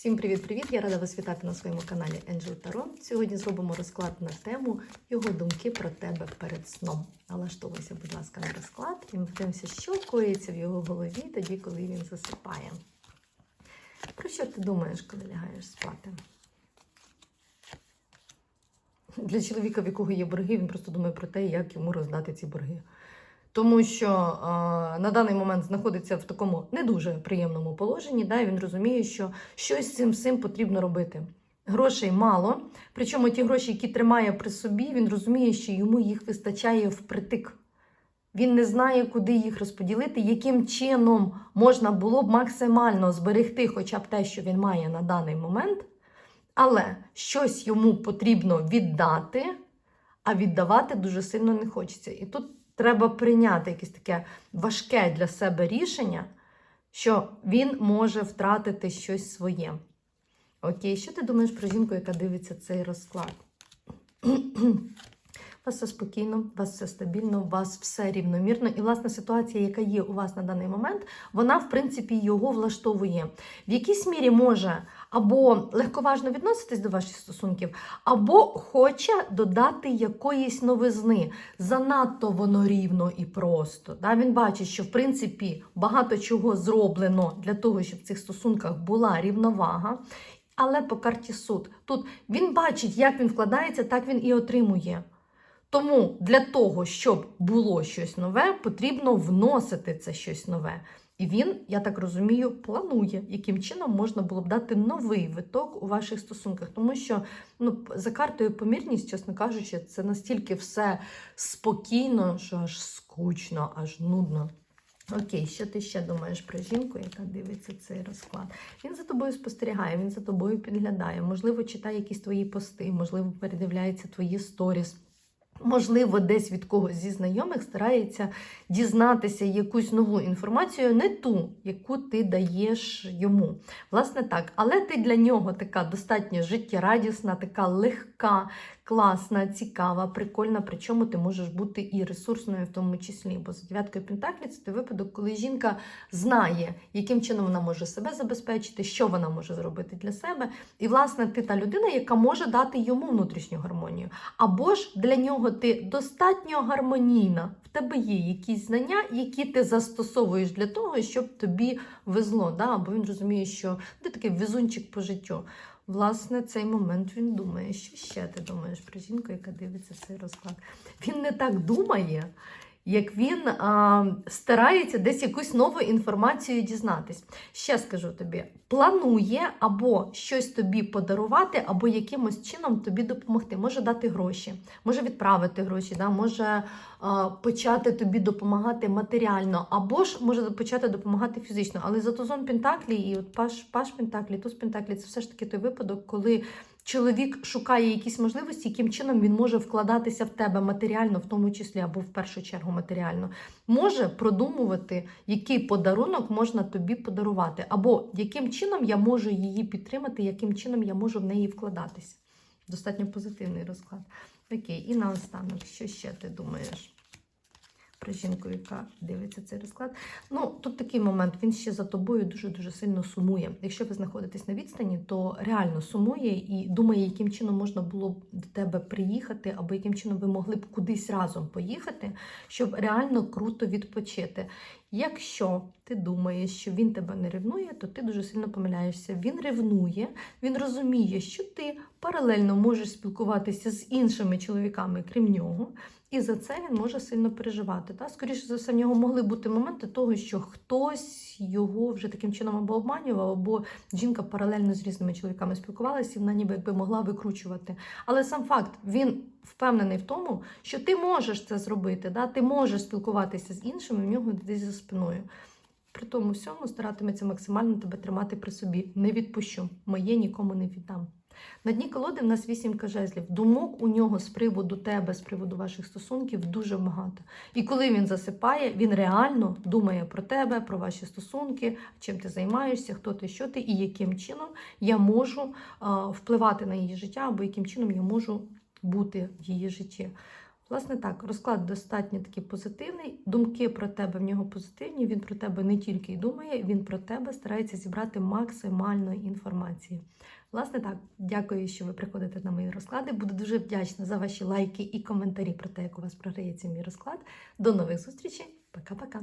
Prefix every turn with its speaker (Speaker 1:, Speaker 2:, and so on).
Speaker 1: Всім привіт-привіт! Я рада вас вітати на своєму каналі Angel Tarot. Сьогодні зробимо розклад на тему його думки про тебе перед сном. Налаштовуйся, будь ласка, на розклад і ми подивимося, що коїться в його голові тоді, коли він засипає. Про що ти думаєш, коли лягаєш спати? Для чоловіка, в якого є борги, він просто думає про те, як йому роздати ці борги. Тому що е, на даний момент знаходиться в такому не дуже приємному положенні, да, він розуміє, що щось з цим всім потрібно робити. Грошей мало, причому ті гроші, які тримає при собі, він розуміє, що йому їх вистачає впритик. Він не знає, куди їх розподілити, яким чином можна було б максимально зберегти хоча б те, що він має на даний момент, але щось йому потрібно віддати, а віддавати дуже сильно не хочеться. І тут треба прийняти якесь таке важке для себе рішення, що він може втратити щось своє. Окей, що ти думаєш про жінку, яка дивиться цей розклад? Вас все спокійно, вас все стабільно, у вас все рівномірно. І, власне, ситуація, яка є у вас на даний момент, вона, в принципі, його влаштовує. В якійсь мірі може або легковажно відноситись до ваших стосунків, або хоче додати якоїсь новизни. Занадто воно рівно і просто. Да? Він бачить, що в принципі багато чого зроблено для того, щоб в цих стосунках була рівновага. Але по карті суд тут він бачить, як він вкладається, так він і отримує. Тому для того, щоб було щось нове, потрібно вносити це щось нове. І він, я так розумію, планує, яким чином можна було б дати новий виток у ваших стосунках. Тому що ну, за картою помірність, чесно кажучи, це настільки все спокійно, що аж скучно, аж нудно. Окей, що ти ще думаєш про жінку, яка дивиться цей розклад? Він за тобою спостерігає, він за тобою підглядає, можливо, читає якісь твої пости, можливо, передивляється твої сторіс. Можливо, десь від когось зі знайомих старається дізнатися якусь нову інформацію, не ту, яку ти даєш йому. Власне так, але ти для нього така достатньо життєрадісна, така легка, класна, цікава, прикольна. Причому ти можеш бути і ресурсною в тому числі. Бо за дев'яткою Пентаклі це той випадок, коли жінка знає, яким чином вона може себе забезпечити, що вона може зробити для себе. І, власне, ти та людина, яка може дати йому внутрішню гармонію. Або ж для нього ти достатньо гармонійна. В тебе є якісь знання, які ти застосовуєш для того, щоб тобі везло. Да? Або він розуміє, що ти такий везунчик по життю. Власне, цей момент він думає, що ще ти думаєш про жінку, яка дивиться цей розклад. Він не так думає, як він а, старається десь якусь нову інформацію дізнатись. Ще скажу тобі: планує або щось тобі подарувати, або якимось чином тобі допомогти. Може дати гроші, може відправити гроші, да? може а, почати тобі допомагати матеріально, або ж може почати допомагати фізично. Але за тузом Пентаклі і от Паш, Паш Пентаклі, Туз Пентаклі це все ж таки той випадок, коли. Чоловік шукає якісь можливості, яким чином він може вкладатися в тебе матеріально, в тому числі, або в першу чергу матеріально, може продумувати, який подарунок можна тобі подарувати, або яким чином я можу її підтримати, яким чином я можу в неї вкладатися. Достатньо позитивний розклад. Окей, і наостанок, що ще ти думаєш? Про жінку, яка дивиться цей розклад. Ну, тут такий момент, він ще за тобою дуже-дуже сильно сумує. Якщо ви знаходитесь на відстані, то реально сумує і думає, яким чином можна було б до тебе приїхати, або яким чином ви могли б кудись разом поїхати, щоб реально круто відпочити. Якщо ти думаєш, що він тебе не ревнує, то ти дуже сильно помиляєшся. Він ревнує, він розуміє, що ти паралельно можеш спілкуватися з іншими чоловіками, крім нього. І за це він може сильно переживати. Та? Скоріше за все, в нього могли бути моменти того, що хтось його вже таким чином або обманював, або жінка паралельно з різними чоловіками спілкувалася, і вона ніби якби могла викручувати. Але сам факт, він впевнений в тому, що ти можеш це зробити, да? ти можеш спілкуватися з іншими, в нього десь за спиною. При тому всьому старатиметься максимально тебе тримати при собі. Не відпущу. Моє нікому не віддам. На дні колоди в нас вісімка жезлів. Думок у нього з приводу тебе, з приводу ваших стосунків дуже багато. І коли він засипає, він реально думає про тебе, про ваші стосунки, чим ти займаєшся, хто ти, що ти, і яким чином я можу впливати на її життя, або яким чином я можу бути в її житті. Власне так, розклад достатньо такий позитивний. Думки про тебе в нього позитивні. Він про тебе не тільки й думає, він про тебе старається зібрати максимально інформації. Власне так, дякую, що ви приходите на мої розклади. Буду дуже вдячна за ваші лайки і коментарі про те, як у вас програється мій розклад. До нових зустрічей. Пока-пока.